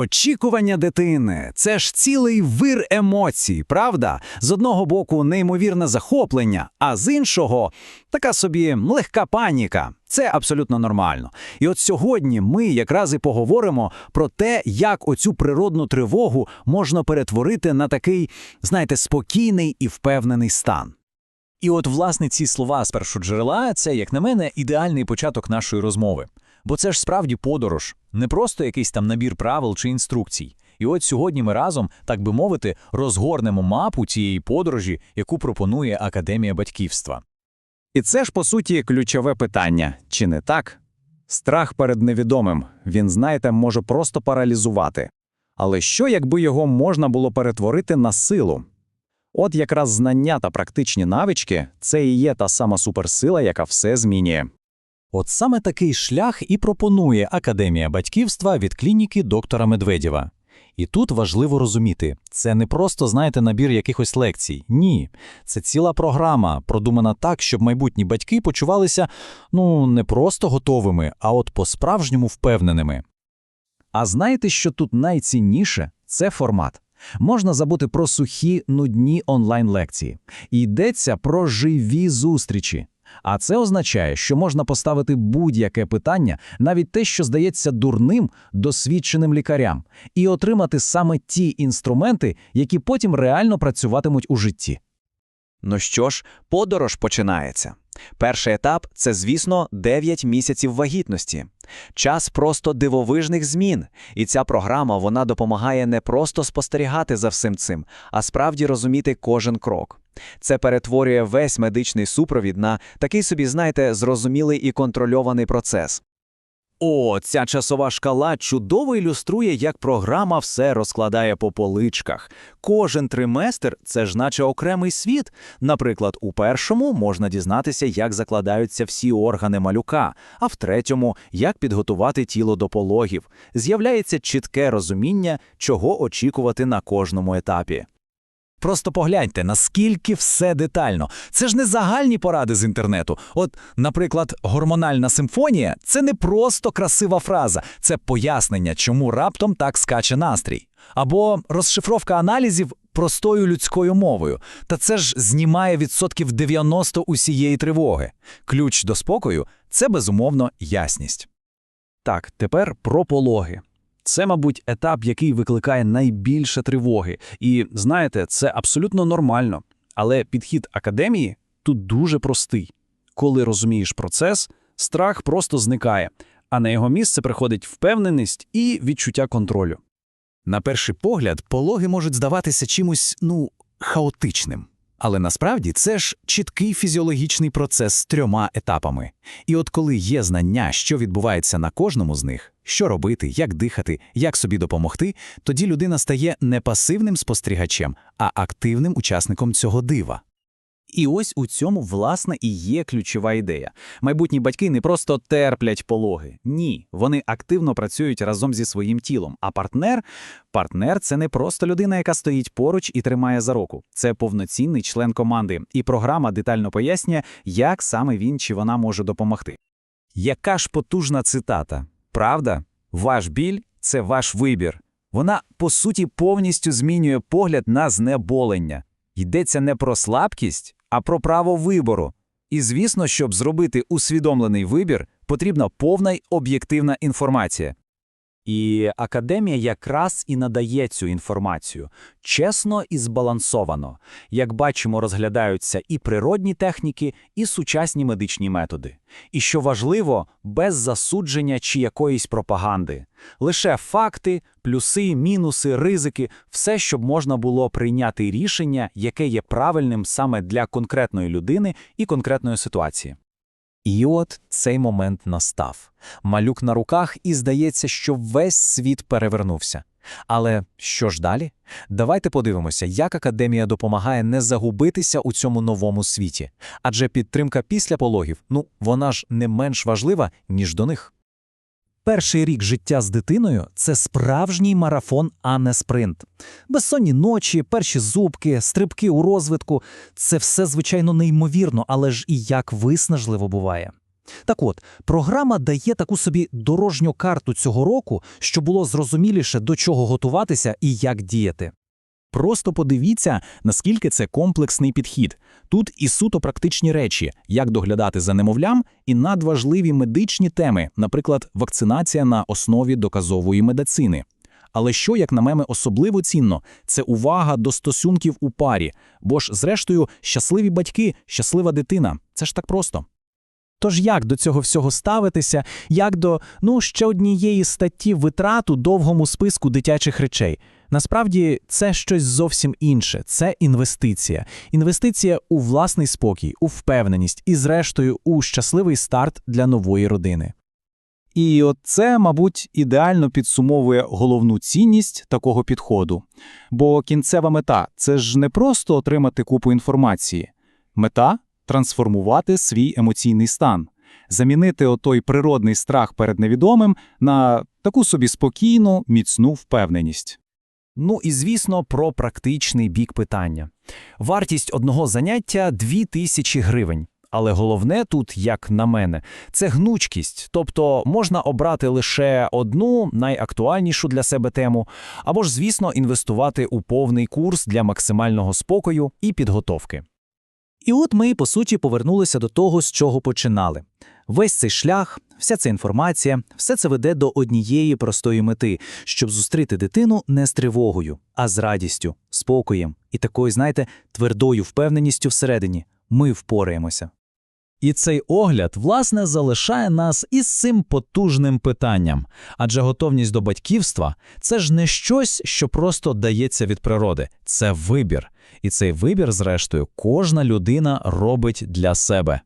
Очікування дитини це ж цілий вир емоцій, правда? З одного боку, неймовірне захоплення, а з іншого така собі легка паніка. Це абсолютно нормально. І от сьогодні ми якраз і поговоримо про те, як оцю природну тривогу можна перетворити на такий, знаєте, спокійний і впевнений стан. І от, власне, ці слова з першоджерела – це, як на мене, ідеальний початок нашої розмови. Бо це ж справді подорож, не просто якийсь там набір правил чи інструкцій. І от сьогодні ми разом, так би мовити, розгорнемо мапу цієї подорожі, яку пропонує Академія батьківства. І це ж, по суті, ключове питання, чи не так? Страх перед невідомим, він, знаєте, може просто паралізувати. Але що, якби його можна було перетворити на силу? От якраз знання та практичні навички – це і є та сама суперсила, яка все змінює. От саме такий шлях і пропонує Академія батьківства від клініки доктора Медведєва. І тут важливо розуміти, це не просто, знаєте, набір якихось лекцій. Ні, це ціла програма, продумана так, щоб майбутні батьки почувалися ну не просто готовими, а от по-справжньому впевненими. А знаєте, що тут найцінніше? Це формат. Можна забути про сухі, нудні онлайн-лекції. Йдеться про живі зустрічі. А це означає, що можна поставити будь-яке питання, навіть те, що здається дурним, досвідченим лікарям, і отримати саме ті інструменти, які потім реально працюватимуть у житті. Ну що ж, подорож починається. Перший етап це, звісно, 9 місяців вагітності. Час просто дивовижних змін. І ця програма вона допомагає не просто спостерігати за всім цим, а справді розуміти кожен крок. Це перетворює весь медичний супровід на такий собі, знаєте, зрозумілий і контрольований процес. О, ця часова шкала чудово ілюструє, як програма все розкладає по поличках. Кожен триместр це ж наче окремий світ. Наприклад, у першому можна дізнатися, як закладаються всі органи малюка, а в третьому як підготувати тіло до пологів. З'являється чітке розуміння, чого очікувати на кожному етапі. Просто погляньте, наскільки все детально. Це ж не загальні поради з інтернету. От, наприклад, гормональна симфонія це не просто красива фраза, це пояснення, чому раптом так скаче настрій. Або розшифровка аналізів простою людською мовою. Та це ж знімає відсотків 90 усієї тривоги. Ключ до спокою це безумовно ясність. Так, тепер про пологи. Це, мабуть, етап, який викликає найбільше тривоги. І знаєте, це абсолютно нормально. Але підхід академії тут дуже простий. Коли розумієш процес, страх просто зникає, а на його місце приходить впевненість і відчуття контролю. На перший погляд, пологи можуть здаватися чимось, ну, хаотичним. Але насправді це ж чіткий фізіологічний процес з трьома етапами. І от коли є знання, що відбувається на кожному з них, що робити, як дихати, як собі допомогти, тоді людина стає не пасивним спостерігачем, а активним учасником цього дива. І ось у цьому, власне, і є ключова ідея. Майбутні батьки не просто терплять пологи. Ні, вони активно працюють разом зі своїм тілом. А партнер партнер це не просто людина, яка стоїть поруч і тримає за руку. Це повноцінний член команди. І програма детально пояснює, як саме він чи вона може допомогти. Яка ж потужна цитата? Правда? Ваш біль це ваш вибір. Вона, по суті, повністю змінює погляд на знеболення. Йдеться не про слабкість, а про право вибору. І звісно, щоб зробити усвідомлений вибір, потрібна повна й об'єктивна інформація. І академія якраз і надає цю інформацію чесно і збалансовано. Як бачимо, розглядаються і природні техніки, і сучасні медичні методи. І що важливо, без засудження чи якоїсь пропаганди. Лише факти, плюси, мінуси, ризики, все, щоб можна було прийняти рішення, яке є правильним саме для конкретної людини і конкретної ситуації. І от цей момент настав. Малюк на руках, і здається, що весь світ перевернувся. Але що ж далі? Давайте подивимося, як академія допомагає не загубитися у цьому новому світі. Адже підтримка після пологів, ну вона ж не менш важлива, ніж до них. Перший рік життя з дитиною це справжній марафон, а не спринт. Безсонні ночі, перші зубки, стрибки у розвитку це все, звичайно, неймовірно, але ж і як виснажливо буває. Так от, програма дає таку собі дорожню карту цього року, щоб було зрозуміліше, до чого готуватися і як діяти. Просто подивіться, наскільки це комплексний підхід. Тут і суто практичні речі, як доглядати за немовлям, і надважливі медичні теми, наприклад, вакцинація на основі доказової медицини. Але що, як на мене, особливо цінно, це увага до стосунків у парі, бо ж, зрештою, щасливі батьки, щаслива дитина. Це ж так просто. Тож як до цього всього ставитися, як до ну ще однієї статті витрат у довгому списку дитячих речей? Насправді це щось зовсім інше. Це інвестиція. Інвестиція у власний спокій, у впевненість і, зрештою, у щасливий старт для нової родини. І це, мабуть, ідеально підсумовує головну цінність такого підходу. Бо кінцева мета це ж не просто отримати купу інформації. Мета трансформувати свій емоційний стан, замінити отой природний страх перед невідомим на таку собі спокійну, міцну впевненість. Ну і звісно, про практичний бік питання. Вартість одного заняття 2000 гривень. Але головне тут, як на мене, це гнучкість, тобто можна обрати лише одну найактуальнішу для себе тему, або ж, звісно, інвестувати у повний курс для максимального спокою і підготовки. І от ми, по суті, повернулися до того, з чого починали. Весь цей шлях, вся ця інформація, все це веде до однієї простої мети, щоб зустріти дитину не з тривогою, а з радістю, спокоєм і такою, знаєте, твердою впевненістю всередині. Ми впораємося. І цей огляд, власне, залишає нас із цим потужним питанням. Адже готовність до батьківства – це ж не щось, що просто дається від природи. Це вибір. І цей вибір, зрештою, кожна людина робить для себе.